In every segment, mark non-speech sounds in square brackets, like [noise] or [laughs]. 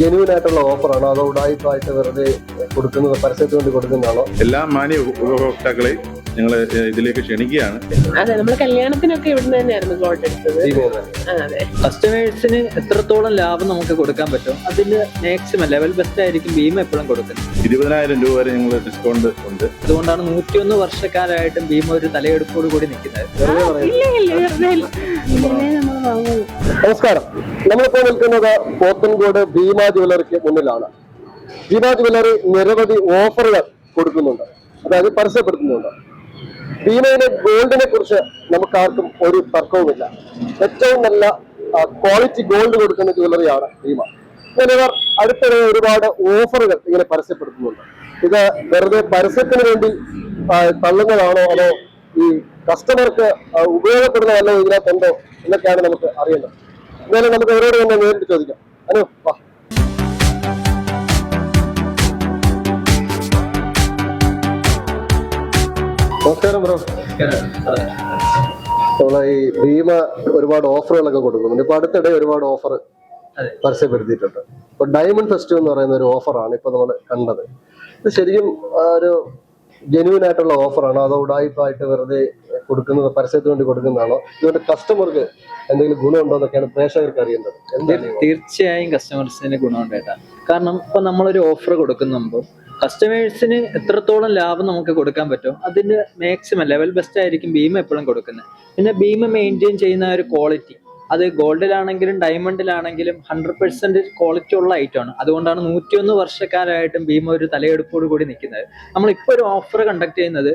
Genuine ആയിട്ടുള്ള ഓഫറാണോ അതോ ഉടായ്പായിട്ട് വെറുതെ കൊടുക്കുന്നത് പരസ്യത്തിന് വേണ്ടി കൊടുക്കുന്നതാണോ? എല്ലാ മാന്യ ഉപഭോക്താക്കളെയും ഞങ്ങൾ ഇതിലേക്ക് ക്ഷണിക്കുകയാണ്. അതെ നമ്മൾ കല്യാണത്തിനൊക്കെ ഇവിടുന്ന് തന്നെയായിരുന്നു ഗോൾഡ് എടുത്തത്. കസ്റ്റമേഴ്സിന് എത്രത്തോളം ലാഭം നമുക്ക് കൊടുക്കാൻ പറ്റും? അതിന് മാക്സിമം ലെവൽ ബെസ്റ്റ് ആയിരിക്കും ഭീമ എപ്പോഴും കൊടുക്കുന്നത്. ഇരുപതിനായിരം രൂപ വരെ ഞങ്ങൾ ഡിസ്കൗണ്ട് ഉണ്ട്. അതുകൊണ്ടാണ് നൂറ്റിയൊന്ന് വർഷക്കാലമായിട്ടും ഭീമ ഒരു തലയെടുപ്പോട് കൂടി നിൽക്കുന്നത്. നമസ്കാരം. നമ്മളിപ്പോൾ നിൽക്കുന്നത് പോത്തൻകോട് ഭീമ ജ്വല്ലറിക്ക് മുന്നിലാണ്. ഭീമ ജ്വല്ലറി നിരവധി ഓഫറുകൾ കൊടുക്കുന്നുണ്ട്. അതായത് പരസ്യപ്പെടുത്തുന്നുണ്ട്. ഭീമയിലെ ഗോൾഡിനെ കുറിച്ച് നമുക്കാർക്കും ഒരു തർക്കവുമില്ല. ഏറ്റവും നല്ല ക്വാളിറ്റി ഗോൾഡ് കൊടുക്കുന്ന ജ്വല്ലറിയാണ് ഭീമ. ഇവർ അടുത്തിടെ ഒരുപാട് ഓഫറുകൾ ഇങ്ങനെ പരസ്യപ്പെടുത്തുന്നുണ്ട്. ഇത് വെറുതെ പരസ്യത്തിന് വേണ്ടി തള്ളുന്നതാണോ അതോ ഈ കസ്റ്റമർക്ക് ഉപയോഗപ്പെടുന്നതല്ലോ ഇതിനകത്തുണ്ടോ എന്നൊക്കെയാണ് നമുക്ക് അറിയേണ്ടത്. എന്നാലും നമുക്ക് അവരോട് തന്നെ നേരിട്ട് ചോദിക്കാം. അനു വാ. നമസ്കാരം ബ്രോ. നമ്മളെ ഈ ഭീമ ഒരുപാട് ഓഫറുകളൊക്കെ കൊടുക്കുന്നുണ്ട് ഇപ്പൊ അടുത്തിടെ ഒരുപാട് ഓഫർ. പരസ്യപ്പെടുത്തിയിട്ടുണ്ട്. ഇപ്പൊ ഡയമണ്ട് ഫെസ്റ്റ് എന്ന് പറയുന്ന ഒരു ഓഫറാണ് ഇപ്പൊ നമ്മൾ കണ്ടത്. ഇത് ശരിക്കും ഒരു ജെന്യൂൻ ആയിട്ടുള്ള ഓഫറാണോ. അതോ ഉടായ്പായിട്ട് വെറുതെ കൊടുക്കുന്നത് പരസ്യത്തിന് വേണ്ടി കൊടുക്കുന്നതാണോ? ഇതുകൊണ്ട് കസ്റ്റമർക്ക് എന്തെങ്കിലും ഗുണമുണ്ടോ എന്നൊക്കെയാണ് പ്രേക്ഷകർക്ക് അറിയേണ്ടത്? തീർച്ചയായും കസ്റ്റമേഴ്സിന് ഗുണമുണ്ട് കേട്ടാ. കാരണം ഇപ്പൊ നമ്മളൊരു ഓഫർ കൊടുക്കുമ്പോൾ കസ്റ്റമേഴ്സിന് എത്രത്തോളം ലാഭം നമുക്ക് കൊടുക്കാൻ പറ്റും അതിന്റെ മാക്സിമം ലെവൽ ബെസ്റ്റ് ആയിരിക്കും ഭീമ എപ്പോഴും കൊടുക്കുന്നത്. പിന്നെ ഭീമ മെയിന്റെയിൻ ചെയ്യുന്ന ഒരു ക്വാളിറ്റി അത് ഗോൾഡിലാണെങ്കിലും ഡയമണ്ടിലാണെങ്കിലും ഹൺഡ്രഡ് പെർസെന്റ് ക്വാളിറ്റി ഉള്ള ആണ്. അതുകൊണ്ടാണ് നൂറ്റിയൊന്ന് വർഷക്കാലമായിട്ടും ഭീമ ഒരു തലയെടുപ്പോട് കൂടി നിൽക്കുന്നത്. നമ്മൾ ഇപ്പോൾ ഒരു ഓഫർ കണ്ടക്ട് ചെയ്യുന്നത്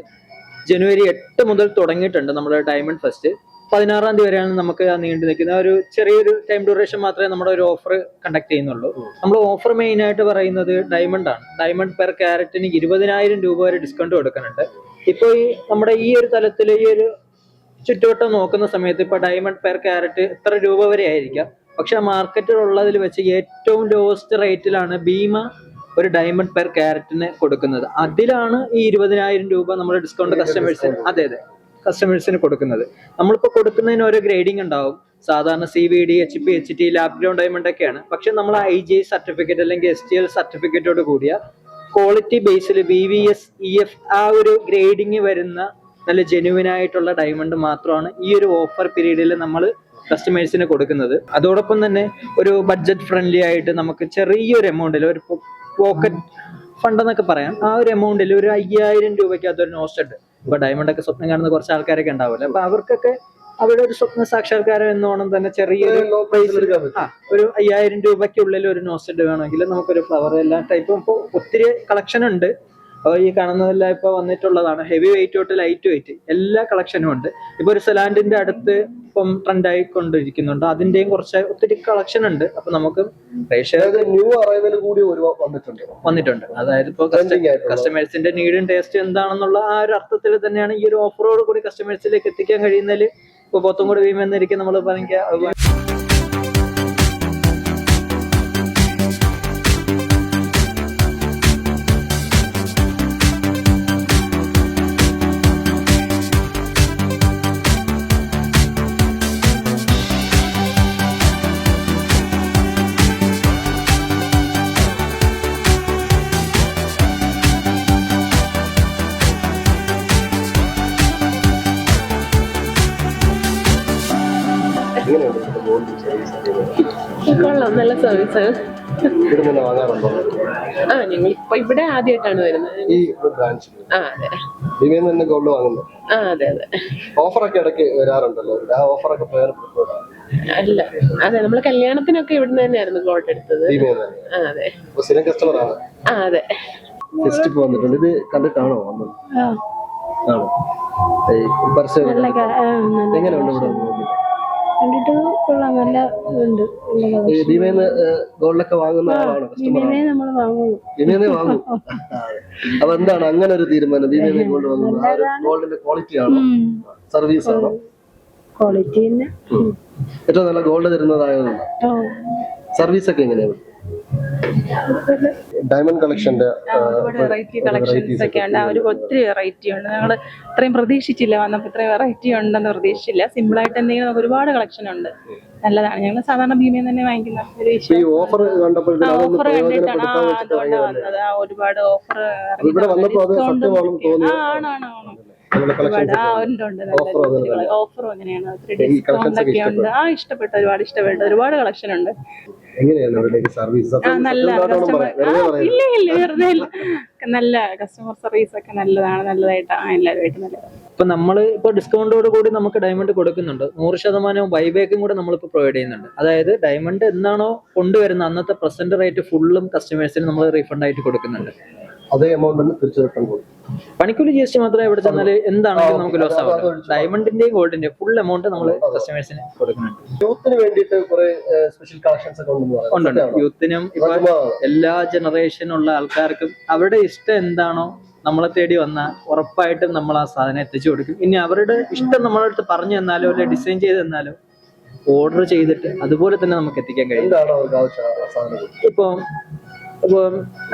ജനുവരി എട്ട് മുതൽ തുടങ്ങിയിട്ടുണ്ട് നമ്മുടെ ഡയമണ്ട് ഫെസ്റ്റ് പതിനാറാം തീയതി വരെയാണ് നമുക്ക് നീണ്ടു നിൽക്കുന്ന ഒരു ചെറിയൊരു ടൈം ഡ്യൂറേഷൻ മാത്രമേ നമ്മുടെ ഒരു ഓഫർ കണ്ടക്ട് ചെയ്യുന്നുള്ളൂ. നമ്മൾ ഓഫർ മെയിൻ ആയിട്ട് പറയുന്നത് ഡയമണ്ട് ആണ്. ഡയമണ്ട് പെർ ക്യാരറ്റിന് ഇരുപതിനായിരം രൂപ വരെ ഡിസ്കൗണ്ട് കൊടുക്കുന്നുണ്ട്. ഇപ്പോൾ ഈ നമ്മുടെ ഈ ഒരു തലത്തിൽ ഈ ഒരു ചുറ്റുവട്ടം നോക്കുന്ന സമയത്ത് ഇപ്പൊ ഡയമണ്ട് പെർ ക്യാരറ്റ് എത്ര രൂപ വരെ ആയിരിക്കാം. പക്ഷെ മാർക്കറ്റിൽ ഉള്ളതിൽ വെച്ച് ഏറ്റവും ലോവസ്റ്റ് റേറ്റിലാണ് ഭീമ ഒരു ഡയമണ്ട് പെർ ക്യാരറ്റിന് കൊടുക്കുന്നത്. അതിലാണ് ഈ ഇരുപതിനായിരം രൂപ നമ്മൾ ഡിസ്കൗണ്ട് കസ്റ്റമേഴ്സിന് അതെ അതെ. കസ്റ്റമേഴ്സിന് കൊടുക്കുന്നത്. നമ്മളിപ്പോൾ കൊടുക്കുന്നതിന് ഓരോ ഗ്രേഡിംഗ് ഉണ്ടാവും. സാധാരണ C V D H P H T lab grown diamond ഒക്കെയാണ്. പക്ഷെ നമ്മൾ ഐ ജി സർട്ടിഫിക്കറ്റ് അല്ലെങ്കിൽ എസ് ടി എൽ സർട്ടിഫിക്കറ്റോട് കൂടിയ ക്വാളിറ്റി ബേസിൽ B V S E F ആ ഒരു ഗ്രേഡിങ് വരുന്ന നല്ല ജെനുവിൻ ആയിട്ടുള്ള ഡയമണ്ട് മാത്രമാണ് ഈ ഒരു ഓഫർ പീരീഡിൽ നമ്മൾ കസ്റ്റമേഴ്സിന് കൊടുക്കുന്നത്. അതോടൊപ്പം തന്നെ ഒരു ബഡ്ജറ്റ് ഫ്രണ്ട്ലി ആയിട്ട് നമുക്ക് ചെറിയൊരു എമൗണ്ടിൽ ഒരു പോക്കറ്റ് ഫണ്ട് എന്നൊക്കെ പറയാം. ആ ഒരു എമൗണ്ടിൽ ഒരു അയ്യായിരം രൂപയ്ക്കകത്ത് ഒരു നോസ്റ്റഡ് ഇപ്പൊ ഡയമണ്ട് ഒക്കെ സ്വപ്നം കാണുന്ന കുറച്ച് ആൾക്കാരൊക്കെ ഉണ്ടാവില്ല അപ്പൊ അവർക്കൊക്കെ അവിടെ ഒരു സ്വപ്ന സാക്ഷാത്കാരം എന്നോണം തന്നെ ചെറിയൊരു പറ്റും. ഒരു അയ്യായിരം രൂപയ്ക്കുള്ളിൽ ഒരു നോസ്റ്റഡ് വേണമെങ്കിൽ നമുക്കൊരു ഫ്ലവർ എല്ലാ ടൈപ്പും ഇപ്പോൾ ഒത്തിരി കളക്ഷൻ ഉണ്ട്. അപ്പോൾ ഈ കാണുന്നതെല്ലാം ഇപ്പോൾ വന്നിട്ടുള്ളതാണ്. ഹെവി വെയിറ്റ് തൊട്ട് ലൈറ്റ് വെയിറ്റ് എല്ലാ കളക്ഷനും ഉണ്ട്. ഇപ്പോൾ ഒരു സെലാൻഡിന്റെ അടുത്ത് ഇപ്പം ട്രെൻഡായി കൊണ്ടിരിക്കുന്നുണ്ട് അതിന്റെയും കുറച്ച് ഒത്തിരി കളക്ഷൻ ഉണ്ട്. അപ്പോൾ നമുക്ക് ന്യൂ അറൈവൽ കൂടി വന്നിട്ടുണ്ട്. വന്നിട്ടുണ്ട്. അതായത് ഇപ്പോൾ. കസ്റ്റമേഴ്സിന്റെ നീഡും ടേസ്റ്റ് എന്താണെന്നുള്ള ആ ഒരു അർത്ഥത്തിൽ തന്നെയാണ് ഈ ഒരു ഓഫറോട് കൂടി കസ്റ്റമേഴ്സിലേക്ക് എത്തിക്കാൻ കഴിയുന്നതിൽ ഇപ്പോൾ പോത്തുംകൂടി വീമെന്നിരിക്കും നമ്മൾ പറയുക. കൊള്ളാം നല്ല സർവീസ് ആ. ഞങ്ങൾ ഇപ്പൊ ഇവിടെ ആദ്യമായിട്ടാണ് വരുന്നത്. ഈ ബ്രാഞ്ച് ആ അതെ. ഭീമയിൽ തന്നെ ഗോൾഡ് വാങ്ങുന്നു. ആ അതെ അതെ. ഓഫറൊക്കെ ഇടയ്ക്ക് വരാറുണ്ടല്ലോ. ആ ഓഫറൊക്കെ പ്രയോജനപ്പെടുത്തുക അല്ല അതെ നമ്മൾ കല്യാണത്തിനൊക്കെ ഇവിടുന്ന് തന്നെയായിരുന്നു ഗോൾഡ് എടുത്തത്. തന്നെ. ആ അതെ. അപ്പൊ സ്ഥിരം കസ്റ്റമർ ആണ്. ആ അതെ. ഫെസ്റ്റ് വന്നിട്ടുണ്ട്. ഇത് കണ്ടിട്ടാണോ വന്നത് ആണോ ഈ പരസ്യം എങ്ങനെയുണ്ട് ഇവിടെ? കണ്ടിട്ട് കൊള്ളാം നല്ല ഉണ്ട് നിന്ന് ഗോൾഡൊക്കെ വാങ്ങുന്ന ആളാണ് ഇങ്ങനെ നമ്മൾ വാങ്ങുന്നു ഭീമയിൽ നിന്ന് വാങ്ങും? [laughs] അപ്പൊ എന്താണ് അങ്ങനെ ഒരു തീരുമാനം? നിന്ന് ഗോൾഡ് വാങ്ങുന്നത് ഗോൾഡിന്റെ ക്വാളിറ്റി ആണോ? സർവീസ് ആണോ? ക്വാളിറ്റി തന്നെ. ഏറ്റവും നല്ല ഗോൾഡ് തരുന്നതായതുകൊണ്ട് സർവീസ് ഒക്കെ എങ്ങനെയാണ്? ഡയമണ്ട് കളക്ഷന്റെ ഒരുപാട് വെറൈറ്റി കളക്ഷൻസ് ഒക്കെ ഉണ്ട് ഒരു ഒത്തിരി വെറൈറ്റി ഉണ്ട്. ഞങ്ങൾ ഇത്രയും പ്രതീക്ഷിച്ചില്ല. വന്നപ്പോൾ ഇത്രയും വെറൈറ്റി ഉണ്ടെന്ന് പ്രതീക്ഷിച്ചില്ല. സിമ്പിൾ ആയിട്ട് എന്തെങ്കിലും നമുക്ക് ഒരുപാട് കളക്ഷൻ ഉണ്ട്. നല്ലതാണ്. ഞങ്ങൾ സാധാരണ ഭീമയിൽ തന്നെ വാങ്ങിക്കുന്ന ഒരു ഓഫർ ഓഫർ കണ്ടിട്ടാണ് ആ പ്രയോജനപ്പെടുത്താൻ വെച്ചിട്ട് അതുകൊണ്ട് വാങ്ങിയതല്ലേ? വന്നത്. ആ ഒരുപാട് ഓഫർ ഇവിടെ ഓഫറും അങ്ങനെയാണ്. ഉണ്ട് ആ ഇഷ്ടപ്പെട്ടു ഒരുപാട് ഇഷ്ടപ്പെട്ടു ഒരുപാട് കളക്ഷൻ ഉണ്ട്. എങ്ങനെയാണ് അവരുടെ സർവീസ് നല്ല കസ്റ്റമർ ഇല്ല ഇല്ല വെറുതെ ഇല്ല. നല്ല കസ്റ്റമർ സർവീസ് ഒക്കെ നല്ലതാണ് നല്ലതായിട്ടാണ് എല്ലാവരുമായിട്ട് നല്ലത് ഇപ്പൊ നമ്മൾ ഇപ്പൊ ഡിസ്കൗണ്ടോട് കൂടി നമുക്ക് ഡയമണ്ട് കൊടുക്കുന്നുണ്ട്. നൂറ് ശതമാനവും ബൈബാക്കും കൂടെ നമ്മളിപ്പോൾ പ്രൊവൈഡ് ചെയ്യുന്നുണ്ട്. അതായത് ഡയമണ്ട് എന്നാണോ കൊണ്ടുവരുന്ന അന്നത്തെ പ്രസന്റ് റേറ്റ് ഫുള്ളും കസ്റ്റമേഴ്സിന് നമ്മൾ റീഫണ്ട് ആയിട്ട് കൊടുക്കുന്നുണ്ട്. അതേ എമൗണ്ട് തന്നെ തിരിച്ചു റിട്ടേൺ കൊടുക്കും. പണിക്കൂലി ജി എസ് ടി മാത്രമേ ഇവിടെ ചെന്നാൽ എന്താണെങ്കിലും നമുക്ക് ലോസ് ആവും ഡയമണ്ടിന്റെയും ഗോൾഡിന്റെ ഫുൾ എമൗണ്ട് നമ്മൾ കസ്റ്റമേഴ്സിന് കൊടുക്കുന്നുണ്ട്. യൂത്തിന് വേണ്ടിയിട്ട് കുറെ സ്പെഷ്യൽ കളക്ഷൻസ് ഒക്കെ ഉണ്ടെന്ന് യൂത്തിനും ഇപ്പൊ എല്ലാ ജനറേഷനുള്ള ആൾക്കാർക്കും അവരുടെ ഇഷ്ടം എന്താണോ നമ്മളെ തേടി വന്ന ഉറപ്പായിട്ടും നമ്മൾ ആ സാധനം എത്തിച്ചു കൊടുക്കും. ഇനി അവരുടെ ഇഷ്ടം നമ്മളെ അടുത്ത് പറഞ്ഞു തന്നാലോ അല്ലെ ഡിസൈൻ ചെയ്ത് തന്നാലോ ഓർഡർ ചെയ്തിട്ട് അതുപോലെ തന്നെ നമുക്ക് എത്തിക്കാൻ കഴിയും. ഇപ്പൊ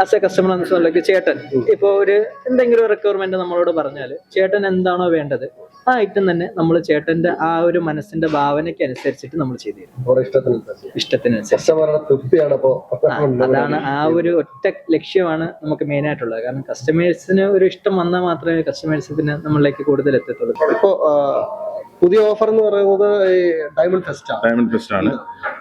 ആസ് എ കസ്റ്റമർ എന്നുള്ളത് ചേട്ടൻ ഇപ്പൊ ഒരു എന്തെങ്കിലും റിക്വയർമെന്റ് നമ്മളോട് പറഞ്ഞാൽ ചേട്ടൻ എന്താണോ വേണ്ടത് ആ ഐറ്റം തന്നെ നമ്മൾ ചേട്ടന്റെ ആ ഒരു മനസ്സിന്റെ ഭാവനയ്ക്ക് അനുസരിച്ചിട്ട് നമ്മൾ ചെയ്തു ഇഷ്ടത്തിനനുസരിച്ച്. അതാണ് ആ ഒരു ഒറ്റ ലക്ഷ്യമാണ് നമുക്ക് മെയിൻ ആയിട്ടുള്ളത്. കാരണം കസ്റ്റമേഴ്സിന് ഒരു ഇഷ്ടം വന്നാൽ മാത്രമേ കസ്റ്റമേഴ്സ് പിന്നെ നമ്മളിലേക്ക് കൂടുതൽ എത്തത്തുള്ളൂ. ഇപ്പോ പുതിയ ഓഫർ എന്ന് പറയുന്നത് ഡയമണ്ട് ഫെസ്റ്റ് ഡയമണ്ട് ഫെസ്റ്റ് ആണ്.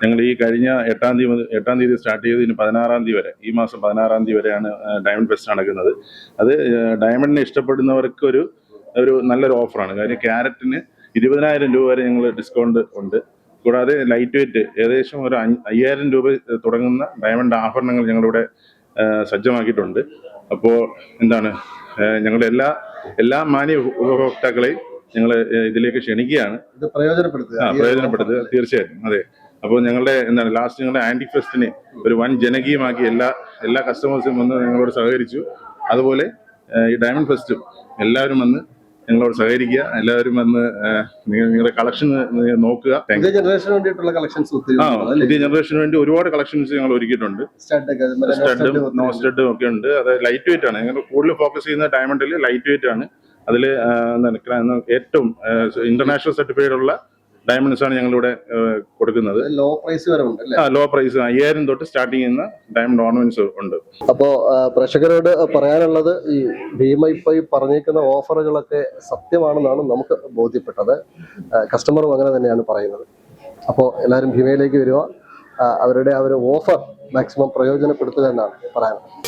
ഞങ്ങൾ ഈ കഴിഞ്ഞ എട്ടാം തീയതി മുതൽ എട്ടാം തീയതി സ്റ്റാർട്ട് ചെയ്ത് ഇനി പതിനാറാം തീയതി വരെ ഈ മാസം പതിനാറാം തീയതി വരെയാണ് ഡയമണ്ട് ഫെസ്റ്റ് നടക്കുന്നത്. അത് ഡയമണ്ടിനെ ഇഷ്ടപ്പെടുന്നവർക്ക് ഒരു ഒരു നല്ലൊരു ഓഫറാണ് കാര്യം ക്യാരറ്റിന് ഇരുപതിനായിരം രൂപ വരെ ഞങ്ങൾ ഡിസ്കൗണ്ട് ഉണ്ട്. കൂടാതെ ലൈറ്റ് വെയിറ്റ് ഏകദേശം ഒരു അയ്യായിരം രൂപ തുടങ്ങുന്ന ഡയമണ്ട് ആഭരണങ്ങൾ ഞങ്ങളിവിടെ സജ്ജമാക്കിയിട്ടുണ്ട്. അപ്പോൾ എന്താണ് ഞങ്ങളുടെ എല്ലാ എല്ലാ മാന്യ ഉപഭോക്താക്കളെയും ഞങ്ങൾ ഇതിലേക്ക് ക്ഷണിക്കുകയാണ്. ഇത് പ്രയോജനപ്പെടുത്തുക. ആ പ്രയോജനപ്പെടുത്തുക. തീർച്ചയായിട്ടും. തീർച്ചയായും അതെ. അപ്പോൾ ഞങ്ങളുടെ എന്താണ് ലാസ്റ്റ് ഞങ്ങളുടെ ആന്റി ഫെസ്റ്റിനെ ഒരു വൻ ജനകീയമാക്കി എല്ലാ എല്ലാ കസ്റ്റമേഴ്സും വന്ന് ഞങ്ങളോട് സഹകരിച്ചു. അതുപോലെ ഈ ഡയമണ്ട് ഫെസ്റ്റും എല്ലാവരും വന്ന് ഞങ്ങളോട് സഹകരിക്കുക. എല്ലാവരും വന്ന് നിങ്ങളുടെ കളക്ഷൻ നോക്കുക. പുതിയ ജനറേഷന് വേണ്ടിയിട്ടുള്ള കളക്ഷൻസ് ആ? പുതിയ ജനറേഷന് വേണ്ടി ഒരുപാട് കളക്ഷൻസ് ഞങ്ങൾ ഒരുക്കിയിട്ടുണ്ട്. സ്റ്റഡും നോ സ്റ്റഡും ഒക്കെ ഉണ്ട്. അത് ലൈറ്റ് വെയിറ്റ് ആണ്. ഞങ്ങൾ കൂടുതൽ ഫോക്കസ് ചെയ്യുന്ന ഡയമണ്ടിൽ ലൈറ്റ് വെയിറ്റ് ആണ്. അതിൽ ഏറ്റവും ഇന്റർനാഷണൽ സർട്ടിഫൈഡ് ഉള്ള ഡയമണ്ട്സ് ആണ് ഞങ്ങളിവിടെ കൊടുക്കുന്നത്. ലോ പ്രൈസ് വരെ ഉണ്ട് ലോ പ്രൈസ് അയ്യായിരം തൊട്ട് സ്റ്റാർട്ടിങ് ചെയ്യുന്ന ഡയമണ്ട് ഓർണമെന്റ്സ് ഉണ്ട്. അപ്പോ പ്രേക്ഷകരോട് പറയാനുള്ളത് ഈ ഭീമ ഇപ്പൊ ഈ പറഞ്ഞേക്കുന്ന ഓഫറുകളൊക്കെ സത്യമാണെന്നാണ് നമുക്ക് ബോധ്യപ്പെട്ടത്. കസ്റ്റമറും അങ്ങനെ തന്നെയാണ് പറയുന്നത്. അപ്പോ എല്ലാവരും ഭീമയിലേക്ക് വരിക. അവരുടെ ആ ഒരു ഓഫർ മാക്സിമം പ്രയോജനപ്പെടുത്തുക എന്നാണ് പറയാനുള്ളത്.